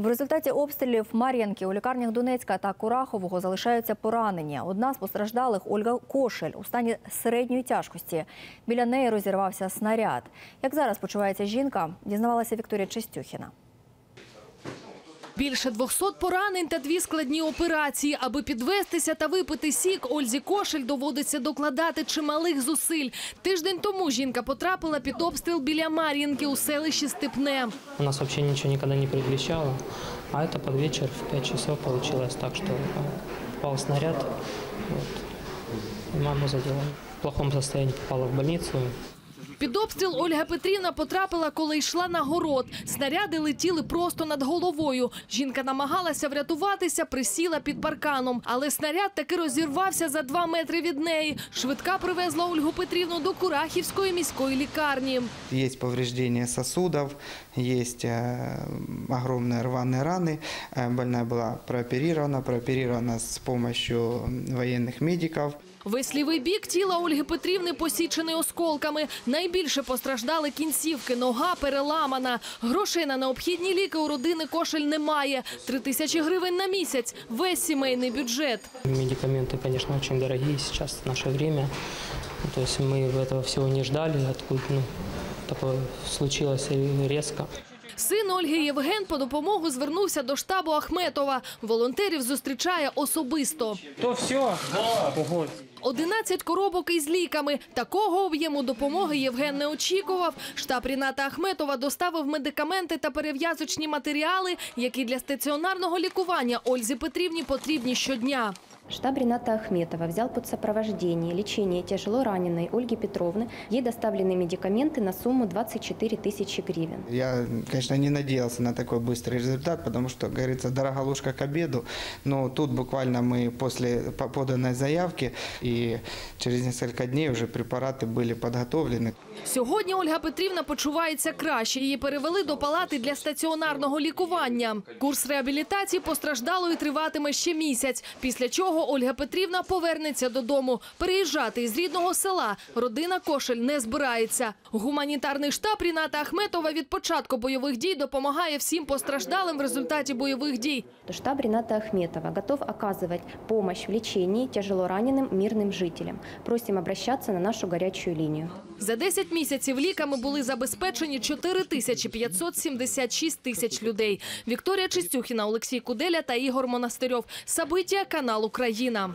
В результаті обстрілів Мар'янки у лікарнях Донецька та Курахового залишаються поранені. Одна з постраждалих Ольга Кошель у стані середньої тяжкості. Біля неї розірвався снаряд. Як зараз почувається жінка, дізнавалася Вікторія Чистюхіна. Більше 200 поранень та дві складні операції. Аби підвестися та випити сік, Ользі Кошель доводиться докладати чималих зусиль. Тиждень тому жінка потрапила під обстріл біля Мар'їнки у селищі Степне. У нас вообще ничего никогда не предвещало. А это под вечер в 5 часов получилось так, э, попал снаряд. Вот, и маму задела. В плохом состоянии попала в больницу. Під обстріл Ольга Петрівна потрапила, коли йшла на город. Снаряди летіли просто над головою. Жінка намагалася врятуватися, присіла під парканом. Але снаряд таки розірвався за два метри від неї. Швидка привезла Ольгу Петрівну до Курахівської міської лікарні. Есть повреждения сосудов, есть э, огромные рваные раны. Э, Больная была прооперирована, прооперирована с помощью военных медиков. Весь лівий бік тіла Ольги Петрівни посічений осколками. Найбільше постраждали кінцівки, нога переламана. Грошей на необхідні ліки у родини кошель немає. Три тисячі гривень на місяць – весь сімейний бюджет. Медикаменты, конечно, очень дорогие сейчас в наше время. Ну, То есть мы этого всего не ждали, откуда ну, такое случилось резко. Син Ольги Євген по допомогу звернувся до штабу Ахметова. Волонтерів зустрічає особисто. То все? Ого. 11 коробок із ліками. Такого об'єму допомоги Євген не очікував. Штаб Ріната Ахметова доставив медикаменти та перев'язочні матеріали, які для стаціонарного лікування Ользі Петрівні потрібні щодня. Штаб Рената Ахметова взял под сопровождение лечение тяжело раненой Ольги Петровны. Ей доставлены медикаменты на сумму 24 тысячи гривен. Я, конечно, не надеялся на такой быстрый результат, потому что, как говорится, дорога ложка к обеду. Но тут буквально мы после по- поданной заявки и через несколько дней уже препараты были подготовлены. Сьогодні Ольга Петрівна почувається краще. Її перевели до палати для стаціонарного лікування. Курс реабілітації постраждалої триватиме ще місяць. Після чого Ольга Петрівна повернеться додому. Переїжджати із рідного села родина Кошель не збирається. Гуманітарний штаб Ріната Ахметова від початку бойових дій допомагає всім постраждалим в результаті бойових дій. То Штаб Рената Ахметова готов оказывать помощь в лечении тяжело раненым мирным жителям. Просим обращаться на нашу горячую линию. За 10 місяців ліками були забезпечені 4576 тисяч людей. Вікторія Чистюхіна, Олексій Куделя та Ігор Монастирьов. Сабиття, канал Україна.